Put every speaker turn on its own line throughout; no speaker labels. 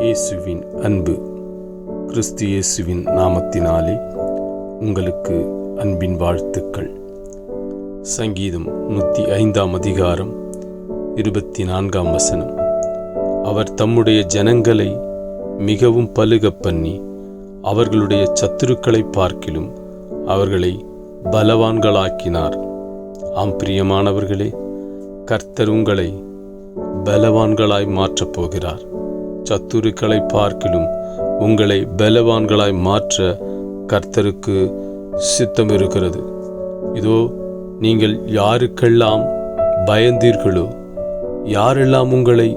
இயேசுவின் அன்பு. கிறிஸ்து இயேசுவின் நாமத்தினாலே உங்களுக்கு அன்பின் வாழ்த்துக்கள். சங்கீதம் நூற்றி ஐந்தாம் அதிகாரம் இருபத்தி நான்காம் வசனம். அவர் தம்முடைய ஜனங்களை மிகவும் பலுக பண்ணி அவர்களுடைய சத்துருக்களை பார்க்கிலும் அவர்களை பலவான்களாக்கினார். ஆம் பிரியமானவர்களே கர்த்தர் உங்களை பலவான்களாய் மாற்றப் போகிறார். சத்துருக்களை பார்க்கிலும் உங்களை பலவான்களாய் மாற்ற கர்த்தருக்கு சித்தம் இருக்கிறது இதோ நீங்கள் யாருக்கெல்லாம் பயந்தீர்களோ யாரெல்லாம் உங்களை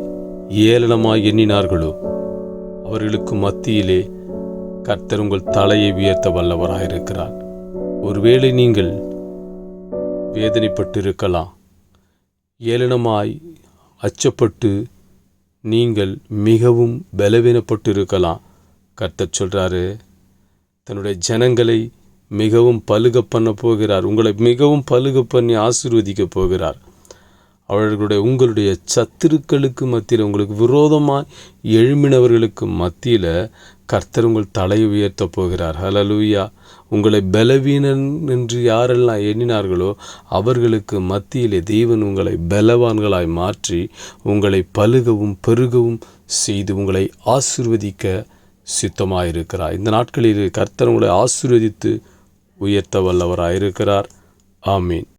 ஏளனமாய் எண்ணினார்களோ அவர்களுக்கு மத்தியிலே கர்த்தர் உங்கள் தலையை உயர்த்த வல்லவராயிருக்கிறார் ஒருவேளை நீங்கள் வேதனைப்பட்டிருக்கலாம் ஏளனமாய் அச்சப்பட்டு நீங்கள் மிகவும் பலவீனப்பட்டிருக்கலாம். கர்த்தர் சொல்கிறாரு தன்னுடைய ஜனங்களை மிகவும் பழுக பண்ண போகிறார். உங்களை மிகவும் பழுக பண்ணி ஆசீர்வதிக்க போகிறார். அவர்களுடைய உங்களுடைய சத்துருக்களுக்கு மத்தியில் உங்களுக்கு விரோதமாய் எழுமினவர்களுக்கு மத்தியில் கர்த்தர் உங்கள் தலையை உயர்த்த போகிறார். ஹலலூயா உங்களை பலவீனன் என்று யாரெல்லாம் எண்ணினார்களோ அவர்களுக்கு மத்தியிலே தேவன் உங்களை பலவான்களாய் மாற்றி உங்களை பழுகவும் பெருகவும் செய்து உங்களை ஆசிர்வதிக்க சித்தமாயிருக்கிறார். இந்த நாட்களில் கர்த்தர் உங்களை ஆசிர்வதித்து உயர்த்த வல்லவராயிருக்கிறார் ஆமீன்.